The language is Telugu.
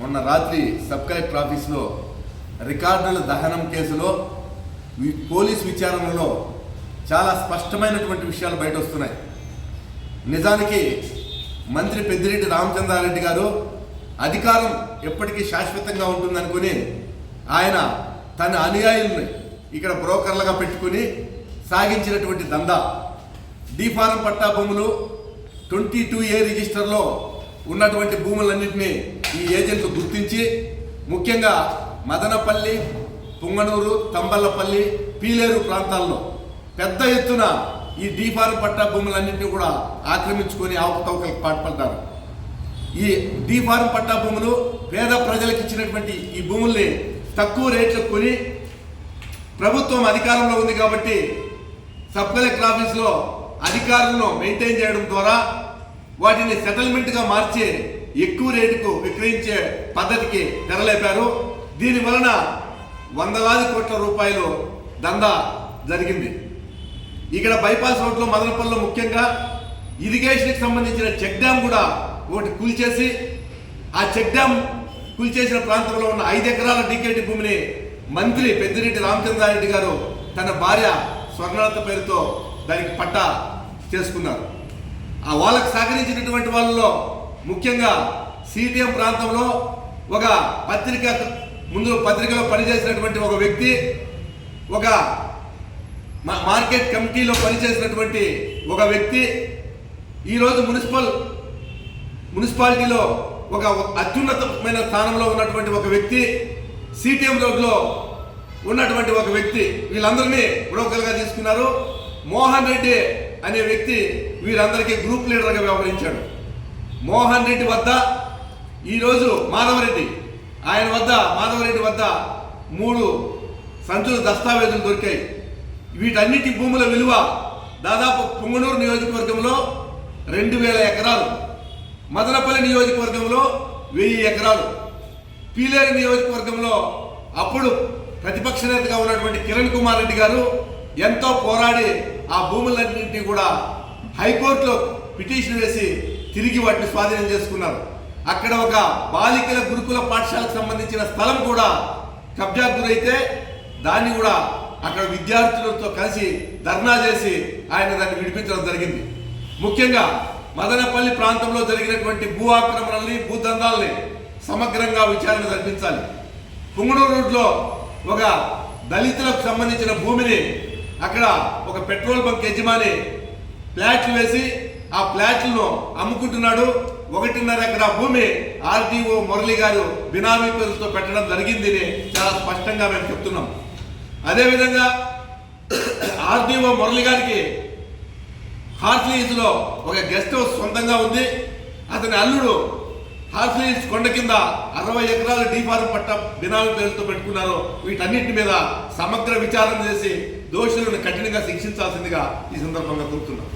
మొన్న రాత్రి సబ్ కలెక్టర్ ఆఫీస్లో రికార్డుల దహనం కేసులో పోలీస్ విచారణలో చాలా స్పష్టమైనటువంటి విషయాలు బయట వస్తున్నాయి నిజానికి మంత్రి పెద్దిరెడ్డి రామచంద్రారెడ్డి గారు అధికారం ఎప్పటికీ శాశ్వతంగా ఉంటుందనుకుని ఆయన తన అనుయాయుల్ని ఇక్కడ బ్రోకర్లుగా పెట్టుకుని సాగించినటువంటి దందా. డీఫారం పట్టా భూములు ట్వంటీ టూ ఏ రిజిస్టర్లో ఉన్నటువంటి భూములన్నింటినీ ఈ ఏజెంట్లు గుర్తించి ముఖ్యంగా మదనపల్లి పుంగనూరు తంబల్లపల్లి పీలేరు ప్రాంతాల్లో పెద్ద ఎత్తున ఈ డీఫారం పట్టా భూములన్నింటినీ కూడా ఆక్రమించుకొని అవకతవకలకు పాటుపడ్డారు ఈ డీఫారం పట్టా భూములు పేద ప్రజలకు ఇచ్చినటువంటి ఈ భూముల్ని తక్కువ రేట్లకు కొని ప్రభుత్వం అధికారంలో ఉంది కాబట్టి సబ్ కలెక్టర్ ఆఫీస్లో అధికారులను మెయింటైన్ చేయడం ద్వారా వాటిని సెటిల్మెంట్గా మార్చి ఎక్కువ రేటుకు విక్రయించే పద్ధతికి తెరలేపారు. దీని వలన వందలాది కోట్ల రూపాయలు దందా జరిగింది. ఇక్కడ బైపాస్ రోడ్లో మదనపల్లిలో ముఖ్యంగా ఇరిగేషన్కి సంబంధించిన చెక్ డ్యామ్ కూడా ఒకటి కూల్చేసి ఆ చెక్ డ్యామ్ కూల్చేసిన ప్రాంతంలో ఉన్న ఐదు ఎకరాల డీకేటి భూమిని మంత్రి పెద్దిరెడ్డి రామచంద్రారెడ్డి గారు తన భార్య స్వర్ణలత పేరుతో దానికి పట్టా చేసుకున్నారు. ఆ వాళ్ళకు సహకరించినటువంటి వాళ్ళలో ముఖ్యంగా సిటిఎం ప్రాంతంలో ఒక పత్రిక ముందు పత్రికలో పనిచేసినటువంటి ఒక వ్యక్తి ఒక మా- మార్కెట్ కమిటీలో పనిచేసినటువంటి ఒక వ్యక్తి ఈరోజు మున్సిపల్ మున్సిపాలిటీలో ఒక అత్యున్నతమైన స్థానంలో ఉన్నటువంటి ఒక వ్యక్తి సిటిఎం రోడ్లో ఉన్నటువంటి ఒక వ్యక్తి వీళ్ళందరినీ బ్రోకర్గా తీసుకున్నారు. మోహన్ రెడ్డి అనే వ్యక్తి వీరందరికీ గ్రూప్ లీడర్గా వ్యవహరించాడు. మోహన్ రెడ్డి వద్ద ఈరోజు మాధవరెడ్డి ఆయన వద్ద మాధవరెడ్డి వద్ద మూడు సంచుల దస్తావేజులు దొరికాయి. వీటన్నిటి భూముల విలువ దాదాపు పుంగనూరు నియోజకవర్గంలో రెండు వేల ఎకరాలు మదనపల్లి నియోజకవర్గంలో వెయ్యి ఎకరాలు పీలేరు నియోజకవర్గంలో అప్పుడు ప్రతిపక్ష నేతగా ఉన్నటువంటి కిరణ్ కుమార్ రెడ్డి గారు ఎంతో పోరాడి ఆ భూములన్నింటినీ కూడా హైకోర్టులో పిటిషన్ వేసి తిరిగి వాటిని స్వాధీనం చేసుకున్నారు. అక్కడ ఒక బాలికల గురుకుల పాఠశాలకు సంబంధించిన స్థలం కూడా కబ్జా గురైతే దాన్ని కూడా అక్కడ విద్యార్థులతో కలిసి ధర్నా చేసి ఆయన దాన్ని విడిపించడం జరిగింది. ముఖ్యంగా మదనపల్లి ప్రాంతంలో జరిగినటువంటి భూ ఆక్రమణల్ని భూదందాల్ని సమగ్రంగా విచారణ జరిపించాలి. పుంగనూరు రోడ్లో ఒక దళితులకు సంబంధించిన భూమిని అక్కడ ఒక పెట్రోల్ బంక్ యజమాని ఫ్లాట్లు వేసి ఆ ఫ్లాట్లను అమ్ముకుంటున్నాడు. ఒకటిన్నర ఎకరా భూమి ఆర్టీఓ మురళి గారు బినామీ పేరుతో పెట్టడం జరిగింది చాలా స్పష్టంగా మేము చెప్తున్నాం. అదేవిధంగా ఆర్టీఓ మురళి గారికి హార్ట్లీస్లో ఒక గెస్ట్ హౌస్ సొంతంగా ఉంది. అతని అల్లుడు హార్స్లీస్ కొండ కింద అరవై ఎకరాల డీఫారం పట్ట బినామీ పేరుతో పెట్టుకున్నారు వీటన్నిటి మీద సమగ్ర విచారణ చేసి దోషులను కఠినంగా శిక్షించాల్సిందిగా ఈ సందర్భంగా కోరుతున్నాం.